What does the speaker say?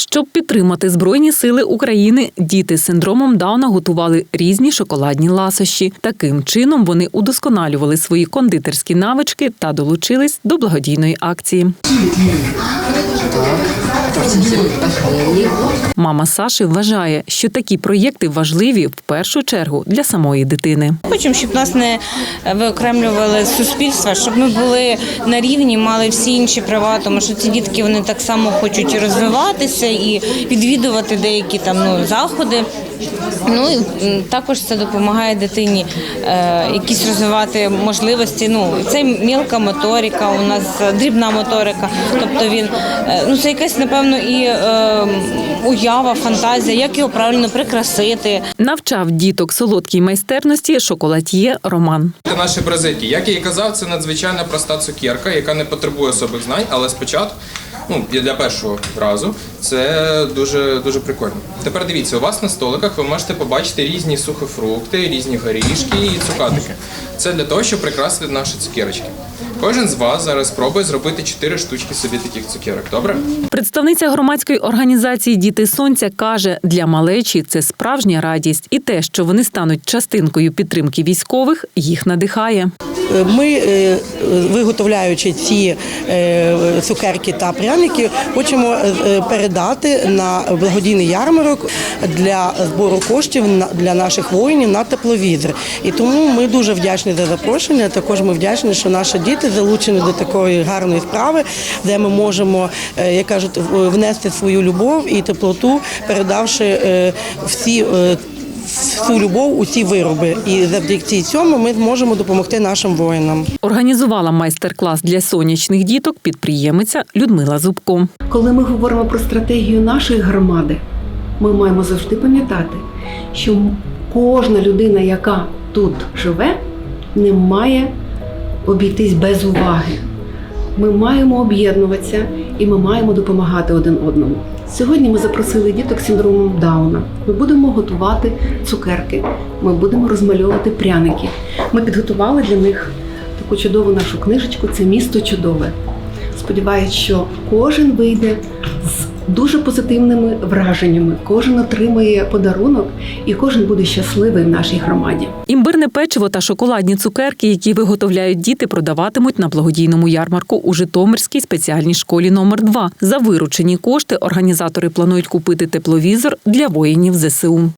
Щоб підтримати Збройні сили України, діти з синдромом Дауна готували різні шоколадні ласощі. Таким чином вони удосконалювали свої кондитерські навички та долучились до благодійної акції. Мама Саші вважає, що такі проєкти важливі в першу чергу для самої дитини. Хочемо, щоб нас не виокремлювали з суспільства, щоб ми були на рівні, мали всі інші права, тому що ці дітки вони так само хочуть розвиватися і відвідувати деякі там ну заходи. Ну і також це допомагає дитині е, якісь розвивати можливості. Ну це мілка моторика, у нас дрібна моторика. Тобто він е, ну це якась напевно і е, уява, фантазія, як його правильно прикрасити. Навчав діток солодкій майстерності шоколад'є Роман. Це наші бразильки. Як я і казав, це надзвичайно проста цукерка, яка не потребує особих знань, але спочатку, ну для першого разу, це дуже дуже прикольно. Тепер дивіться, у вас на столиках ви можете побачити різні сухофрукти, різні горішки і цукатики. Це для того, щоб прикрасити наші цукерочки. Кожен з вас зараз спробує зробити 4 штучки собі таких цукерок. Добре? Представниця громадської організації Діти Сонця каже, для малечі це справжня радість, і те, що вони стануть частинкою підтримки військових, їх надихає. Ми, е, виготовляючи ці е, цукерки та пряники, хочемо е, передати на благодійний ярмарок для збору коштів для наших воїнів на тепловізор. І тому ми дуже вдячні за запрошення. Також ми вдячні, що наші діти залучені до такої гарної справи, де ми можемо, е, як кажуть, внести свою любов і теплоту, передавши е, всі. Всю любов у ці вироби, і завдяки цьому ми зможемо допомогти нашим воїнам. Організувала майстер-клас для сонячних діток підприємиця Людмила Зубко. Коли ми говоримо про стратегію нашої громади, ми маємо завжди пам'ятати, що кожна людина, яка тут живе, не має обійтись без уваги. Ми маємо об'єднуватися і ми маємо допомагати один одному. Сьогодні ми запросили діток з синдромом Дауна. Ми будемо готувати цукерки, ми будемо розмальовувати пряники. Ми підготували для них таку чудову нашу книжечку Це місто чудове. Сподіваюсь, що кожен вийде з дуже позитивними враженнями, кожен отримає подарунок і кожен буде щасливий в нашій громаді. Імбирне печиво та шоколадні цукерки, які виготовляють діти, продаватимуть на благодійному ярмарку у Житомирській спеціальній школі номер 2 За виручені кошти організатори планують купити тепловізор для воїнів ЗСУ.